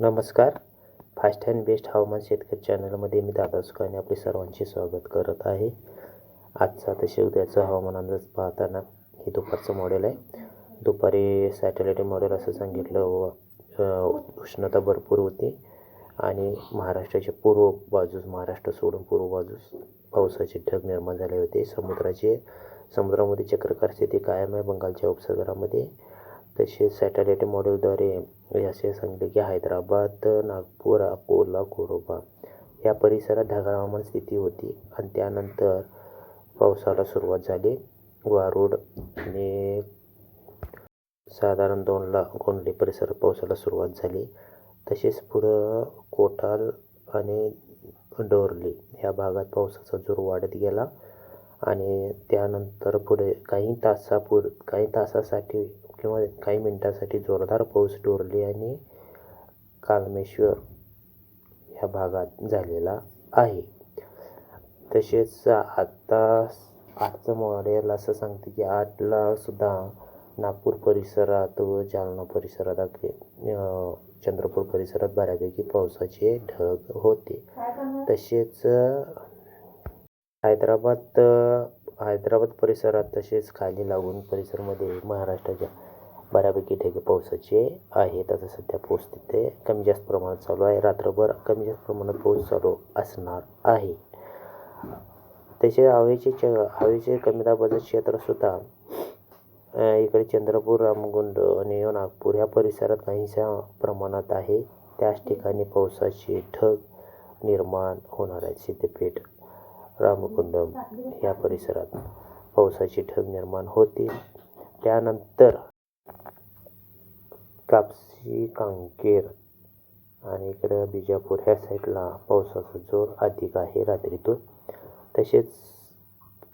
नमस्कार. Fast and best हवामान शेतकरी चॅनलमध्ये मी दादा सुखाने आपले सर्वांचे स्वागत करत आहे. आजचा तसे उद्याचं हवामान अंदाज पाहताना हे दुपारचं मॉडेल आहे. दुपारी सॅटेलाईट मॉडेल असं सांगितलं व उष्णता भरपूर होती. आणि महाराष्ट्राच्या पूर्व बाजूस महाराष्ट्र सोडून पूर्व बाजूस पावसाचे ढग निर्माण झाले होते. समुद्राचे समुद्रामध्ये चक्रकार स्थिती कायम आहे. बंगालच्या उपसागरामध्ये तसेच सॅटेलाईट मॉडेलद्वारे असे सांगले की हैदराबाद नागपूर अकोला कोरोबा या परिसरात ढगाळ हवामान स्थिती होती आणि त्यानंतर पावसाला सुरुवात झाली. वारूड आणि साधारण दोनला गोंडले परिसरात पावसाला सुरुवात झाली. तसेच पुढं कोटाल आणि डोरली ह्या भागात पावसाचा जोर वाढत गेला आणि त्यानंतर पुढे काही तासापूर काही तासासाठी किंवा काही मिनटासाठी जोरदार पाऊस डोरली आणि कालमेश्वर ह्या भागात झालेला आहे. तसेच आता आजचं मॉडेल असं सांगते की आठला सुद्धा नागपूर परिसरात व जालना परिसरात चंद्रपूर परिसरात बऱ्यापैकी पावसाचे ढग होते. तसेच हैदराबाद हैदराबाद परिसरात तसेच खाली लागून परिसरामध्ये महाराष्ट्राच्या बऱ्यापैकी ठिकाणी पावसाचे आहेत आता सध्या पाऊस तिथे कमी जास्त प्रमाणात चालू आहे. रात्रभर कमी जास्त प्रमाणात पाऊस चालू असणार आहे. तसे हवेचे च हवेचे कमी दाबाचं क्षेत्रसुद्धा इकडे चंद्रपूर रामगुंड आणि नागपूर ह्या परिसरात काहीशा प्रमाणात आहे. त्याच ठिकाणी पावसाचे ढग निर्माण होणार आहेत सिद्धपेठ रामकुंडम या परिसरात पावसाचे ढग निर्माण होतील. त्यानंतर कापसी कांकेर आणि इकडं बिजापूर ह्या साईडला पावसाचा जोर अधिक आहे रात्रीतून. तसेच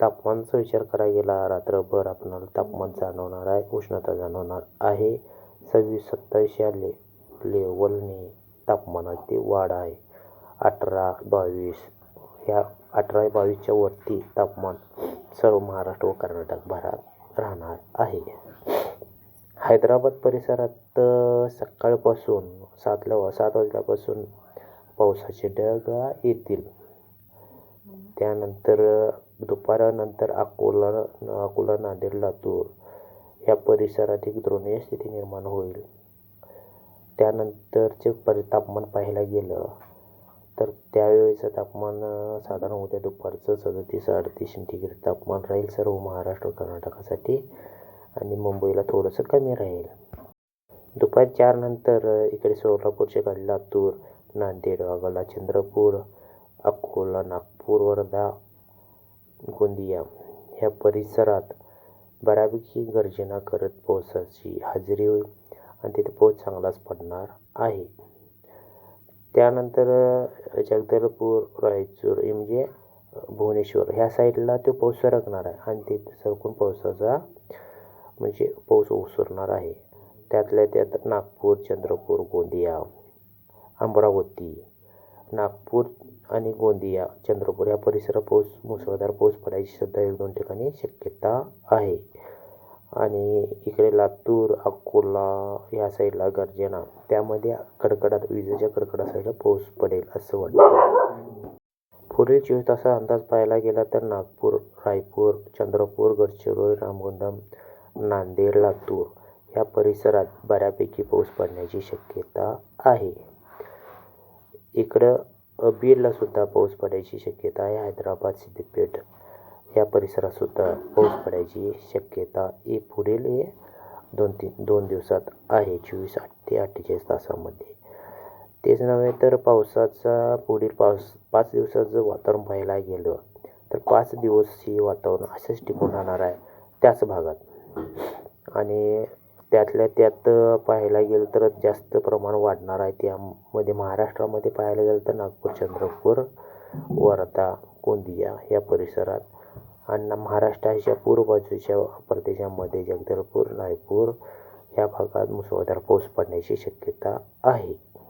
तापमानाचा विचार करायला गेला रात्रभर आपणाला तापमान जाणवणार आहे उष्णता जाणवणार आहे. सव्वीस सत्तावीस या ले लेवलने तापमानाची वाढ आहे. अठरा बावीस ह्या अठरा बावीसच्या वरती तापमान सर्व महाराष्ट्र व कर्नाटक भरात राहणार आहे. हैदराबाद परिसरात सकाळपासून सातला सात वाजल्यापासून पावसाचे ढग येतील. त्यानंतर दुपारानंतर अकोला अकोला नांदेड लातूर या परिसरात एक द्रोणीय स्थिती निर्माण होईल. त्यानंतरचे परि तापमान पाहायला गेलं तर त्यावेळेचं तापमान साधारण उद्या दुपारचं सदतीस अडतीस सेंटीग्रेड तापमान राहील. सर्व महाराष्ट्र कर्नाटकासाठी आणि मुंबईला थोडंसं कमी राहील. दुपारी चार नंतर इकडे सोलापूरचे खाली लातूर नांदेड वाघाला चंद्रपूर अकोला नागपूर वर्धा गोंदिया ह्या परिसरात बऱ्यापैकी गर्जना करत पावसाची हजेरी होईल आणि तिथे पाऊस चांगलाच पडणार आहे. त्यानंतर जगदलपूर रायचूर म्हणजे भुवनेश्वर ह्या साईडला तो पाऊस सरकणार आहे आणि तिथे सरकून पावसाचा म्हणजे पाऊस ओसरणार आहे. त्यातल्या त्यात नागपूर चंद्रपूर गोंदिया अमरावती नागपूर आणि गोंदिया चंद्रपूर या परिसरात पाऊस मुसळधार पाऊस पडायची सुद्धा एक दोन ठिकाणी शक्यता आहे. आणि इकडे लातूर अकोला या साईडला गर्जना त्यामध्ये कडकडाट विजेच्या कडकडासाठी पाऊस पडेल असं वाटतं. पुढील चोवीस तासा अंदाज पाहायला गेला तर नागपूर रायपूर चंद्रपूर गडचिरोली रामगुंडम नांदेड लातूर या परिसरात बऱ्यापैकी पाऊस पडण्याची शक्यता आहे. इकडं बीडला सुद्धा पाऊस पडायची शक्यता आहे. हैदराबाद सिद्धपीठ या परिसरात सुद्धा पाऊस पडायची शक्यता ही पुढील हे दोन तीन दोन दिवसात आहे. चोवीस आठ ते अठ्ठेचाळीस तासामध्ये. तेच नव्हे तर पावसाचा पुढील पाऊस पाच दिवसाचं वातावरण पाहायला गेलं तर पाच दिवस हे वातावरण असंच टिकून राहणार आहे. त्याच भागात. आणि त्यातल्या त्यात पाहायला गेलं तर जास्त प्रमाण वाढणार आहे. त्यामध्ये महाराष्ट्रामध्ये पाहायला गेलं तर नागपूर चंद्रपूर वर्धा गोंदिया या परिसरात. आणि महाराष्ट्राच्या पूर्व बाजूच्या प्रदेशामध्ये जगदलपूर रायपूर ह्या भागात मुसळधार पाऊस पडण्याची शक्यता आहे.